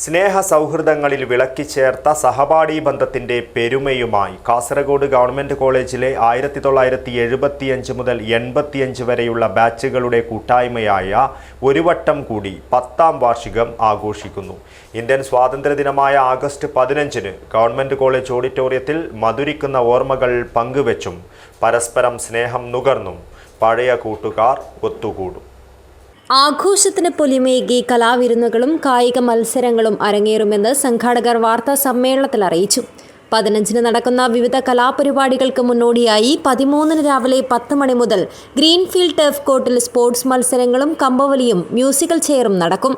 സ്നേഹ സൗഹൃദങ്ങളിൽ വിളക്കി ചേർത്ത സഹപാഠി ബന്ധത്തിന്റെ പെരുമയുമായി കാസർഗോഡ് ഗവൺമെന്റ് കോളേജിലെ ആയിരത്തി തൊള്ളായിരത്തി എഴുപത്തിയഞ്ച് മുതൽ എൺപത്തിയഞ്ച് വരെയുള്ള ബാച്ചുകളുടെ കൂട്ടായ്മയായ ഒരു വട്ടം കൂടി പത്താം വാർഷികം ആഘോഷിക്കുന്നു. ഇന്ത്യൻ സ്വാതന്ത്ര്യദിനമായ ആഗസ്റ്റ് പതിനഞ്ചിന് ഗവൺമെന്റ് കോളേജ് ഓഡിറ്റോറിയത്തിൽ മധുരിക്കുന്ന ഓർമ്മകൾ പങ്കുവെച്ചും പരസ്പരം സ്നേഹം നുകർന്നും പഴയ കൂട്ടുകാർ ഒത്തുകൂടും. ആഘോഷത്തിന് പൊലിമയേകി കലാവിരുന്നുകളും കായിക മത്സരങ്ങളും അരങ്ങേറുമെന്ന് സംഘാടകർ വാർത്താ സമ്മേളനത്തിൽ അറിയിച്ചു. പതിനഞ്ചിന് നടക്കുന്ന വിവിധ കലാപരിപാടികൾക്ക് മുന്നോടിയായി പതിമൂന്നിന് രാവിലെ പത്ത് മണി മുതൽ ഗ്രീൻഫീൽഡ് ടർഫ് കോർട്ടിൽ സ്പോർട്സ് മത്സരങ്ങളും കമ്പവലിയും മ്യൂസിക്കൽ ചെയറും നടക്കും.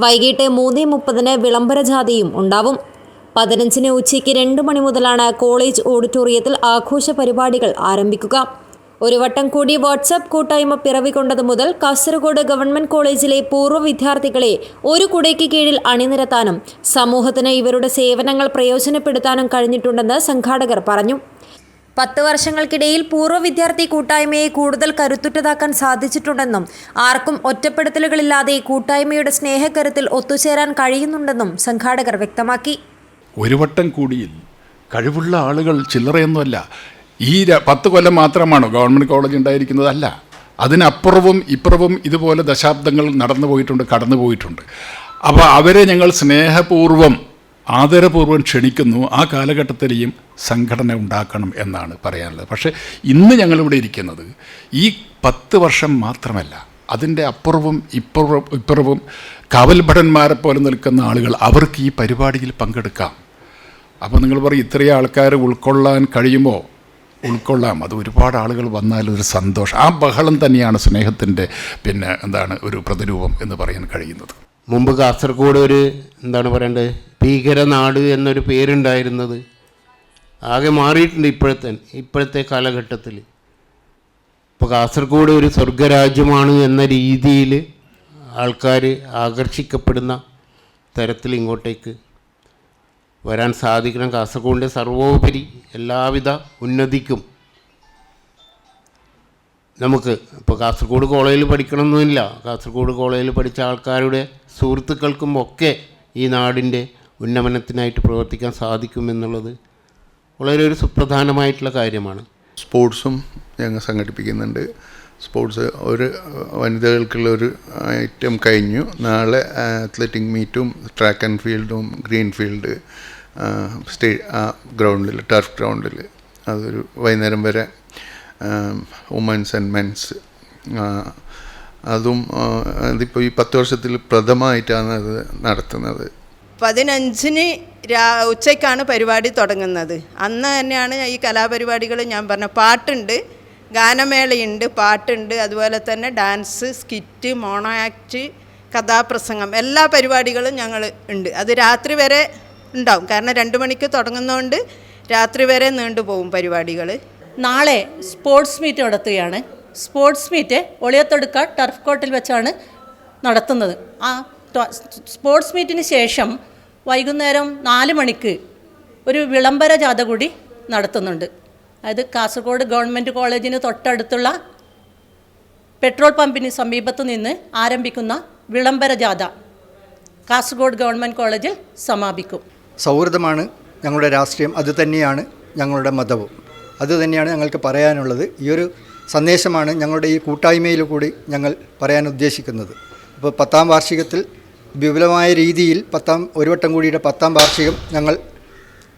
വൈകിട്ട് മൂന്ന് മുപ്പതിന് വിളംബരജാഥയും ഉണ്ടാവും. പതിനഞ്ചിന് ഉച്ചയ്ക്ക് രണ്ട് മണി മുതലാണ് കോളേജ് ഓഡിറ്റോറിയത്തിൽ ആഘോഷ പരിപാടികൾ ആരംഭിക്കുക. ഒരു വട്ടം കൂടി വാട്സാപ്പ് കൂട്ടായ്മ പിറവികൊണ്ടത് മുതൽ കാസർഗോഡ് ഗവൺമെന്റ് കോളേജിലെ പൂർവ വിദ്യാർത്ഥികളെ ഒരു കുടയ്ക്ക് കീഴിൽ അണിനിരത്താനും സമൂഹത്തിന് ഇവരുടെ സേവനങ്ങൾ പ്രയോജനപ്പെടുത്താനും കഴിഞ്ഞിട്ടുണ്ടെന്ന് സംഘാടകർ പറഞ്ഞു. പത്ത് വർഷങ്ങൾക്കിടയിൽ പൂർവ വിദ്യാർത്ഥി കൂട്ടായ്മയെ കൂടുതൽ കരുത്തുറ്റതാക്കാൻ സാധിച്ചിട്ടുണ്ടെന്നും ആർക്കും ഒറ്റപ്പെടുത്തലുകളില്ലാതെ കൂട്ടായ്മയുടെ സ്നേഹക്കരുത്തിൽ ഒത്തുചേരാൻ കഴിയുന്നുണ്ടെന്നും സംഘാടകർ വ്യക്തമാക്കി. ഒരു വട്ടം കൂടിയിൽ കഴിവുള്ള ആളുകൾ ചില്ലറയൊന്നുമല്ല ഈ പത്ത് കൊല്ലം മാത്രമാണോ ഗവൺമെന്റ് കോളേജ് ഉണ്ടായിരിക്കുന്നതല്ല. അതിനപ്പുറവും ഇപ്പുറവും ഇതുപോലെ ദശാബ്ദങ്ങൾ നടന്നു പോയിട്ടുണ്ട് കടന്നു പോയിട്ടുണ്ട്. അപ്പോൾ അവരെ ഞങ്ങൾ സ്നേഹപൂർവം ആദരപൂർവം ക്ഷണിക്കുന്നു. ആ കാലഘട്ടത്തിലെയും സംഘടന ഉണ്ടാക്കണം എന്നാണ് പറയാനുള്ളത്. പക്ഷേ ഇന്ന് ഞങ്ങളിവിടെ ഇരിക്കുന്നത് ഈ പത്ത് വർഷം മാത്രമല്ല. അതിന്റെ അപ്പുറവും ഇപ്പുറവും ഇപ്പുറവും കാവൽഭടന്മാരെ പോലെ നിൽക്കുന്ന ആളുകൾ അവർക്ക് ഈ പരിപാടിയിൽ പങ്കെടുക്കാം. അപ്പോൾ നിങ്ങൾ പറയും ഇത്രയും ആൾക്കാർ ഉൾക്കൊള്ളാൻ കഴിയുമോ? ഉൾക്കൊള്ളാം. അത് ഒരുപാട് ആളുകൾ വന്നാലൊരു സന്തോഷം. ആ ബഹളം തന്നെയാണ് സ്നേഹത്തിന്റെ പിന്നെ എന്താണ് ഒരു പ്രതിരൂപം എന്ന് പറയാൻ കഴിയുന്നത്. മുമ്പ് കാസർഗോഡ് ഒരു എന്താണ് പറയേണ്ടത്? ഭീകരനാട് എന്നൊരു പേരുണ്ടായിരുന്നത്. ആകെ മാറിയിട്ടുണ്ട് ഇപ്പോഴത്തെ ഇപ്പോഴത്തെ കാലഘട്ടത്തിൽ. ഇപ്പോൾ കാസർഗോഡ് ഒരു സ്വർഗരാജ്യമാണ് എന്ന രീതിയിൽ ആൾക്കാർ ആകർഷിക്കപ്പെടുന്ന തരത്തിൽ ഇങ്ങോട്ടേക്ക് വരാൻ സാധിക്കണം. കാസർഗോഡിന്റെ സർവോപരി എല്ലാവിധ ഉന്നതിക്കും നമുക്ക് ഇപ്പോൾ കാസർഗോഡ് കോളേജിൽ പഠിക്കണമെന്നില്ല കാസർഗോഡ് കോളേജിൽ പഠിച്ച ആൾക്കാരുടെ സുഹൃത്തുക്കൾക്കും ഒക്കെ ഈ നാടിന്റെ ഉന്നമനത്തിനായിട്ട് പ്രവർത്തിക്കാൻ സാധിക്കുമെന്നുള്ളത് വളരെ ഒരു സുപ്രധാനമായിട്ടുള്ള കാര്യമാണ്. സ്പോർട്സും ഞങ്ങൾ സംഘടിപ്പിക്കുന്നുണ്ട്. സ്പോർട്സ് ഒരു വനിതകൾക്കുള്ള ഒരു ഐറ്റം കഴിഞ്ഞു. നാളെ അത്ലറ്റിക് മീറ്റും ട്രാക്ക് ആൻഡ് ഫീൽഡും ഗ്രീൻ ഫീൽഡ് സ്റ്റേ ആ ഗ്രൗണ്ടിൽ ടർഫ് ഗ്രൗണ്ടിൽ അതൊരു വൈകുന്നേരം വരെ വുമൻസ് ആൻഡ് മെൻസ് അതും അതിപ്പോൾ ഈ പത്ത് വർഷത്തിൽ പ്രഥമമായിട്ടാണ് അത് നടത്തുന്നത്. പതിനഞ്ചിന് രാ ഉച്ചയ്ക്കാണ് പരിപാടി തുടങ്ങുന്നത്. അന്ന് തന്നെയാണ് ഈ കലാപരിപാടികൾ ഞാൻ പറഞ്ഞ പാട്ടുണ്ട്. ഗാനമേളയുണ്ട് പാട്ടുണ്ട് അതുപോലെ തന്നെ ഡാൻസ് സ്കിറ്റ് മോണോ ആക്ട് കഥാപ്രസംഗം എല്ലാ പരിപാടികളും ഞങ്ങൾ ഉണ്ട്. അത് രാത്രി വരെ ഉണ്ടാവും. കാരണം രണ്ട് മണിക്ക് തുടങ്ങുന്നതുകൊണ്ട് രാത്രി വരെ നീണ്ടുപോകും പരിപാടികൾ നാളെ സ്പോർട്സ് മീറ്റ് നടത്തുകയാണ്. സ്പോർട്സ് മീറ്റ് ഒളിയത്തൊടുക്ക ടർഫ് കോട്ടിൽ വെച്ചാണ് നടത്തുന്നത്. ആ സ്പോർട്സ് മീറ്റിന് ശേഷം വൈകുന്നേരം നാല് മണിക്ക് ഒരു വിളംബര ജാഥ കൂടി നടത്തുന്നുണ്ട്. അതായത് കാസർഗോഡ് ഗവൺമെന്റ് കോളേജിന് തൊട്ടടുത്തുള്ള പെട്രോൾ പമ്പിന് സമീപത്ത് നിന്ന് ആരംഭിക്കുന്ന വിളംബര ജാഥ കാസർഗോഡ് ഗവൺമെന്റ് കോളേജിൽ സമാപിക്കും. സൗഹൃദമാണ് ഞങ്ങളുടെ രാഷ്ട്രീയം. അതുതന്നെയാണ് ഞങ്ങളുടെ മതവും. അതുതന്നെയാണ് ഞങ്ങൾക്ക് പറയാനുള്ളത്. ഈ ഒരു സന്ദേശമാണ് ഞങ്ങളുടെ ഈ കൂട്ടായ്മയിൽ കൂടി ഞങ്ങൾ പറയാൻ ഉദ്ദേശിക്കുന്നത്. അപ്പോൾ പത്താം വാർഷികത്തിൽ വിപുലമായ രീതിയിൽ പത്താം ഒരു വട്ടം കൂടിയുടെ പത്താം വാർഷികം ഞങ്ങൾ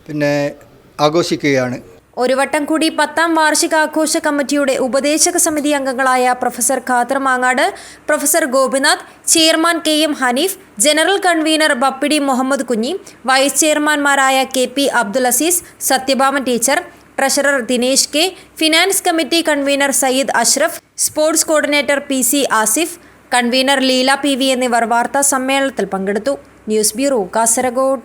പിന്നെ ആഘോഷിക്കുകയാണ്. ഒരു വട്ടം കൂടി പത്താം വാർഷികാഘോഷ കമ്മിറ്റിയുടെ ഉപദേശക സമിതി അംഗങ്ങളായ professor Khader Mangad professor Gopinath chairman K M Hanif general convener Bappidi Muhammad Kunhi vice ചെയർമാൻമാരായ K P Abdul Aziz Sathyabhaman teacher treasurer Dinesh K finance committee convener Sayyid Ashraf sports coordinator P C Asif convener Leela P V എന്നിവർ വാർത്താ സമ്മേളനത്തിൽ പങ്കെടുത്തു. News bureau Kasaragod.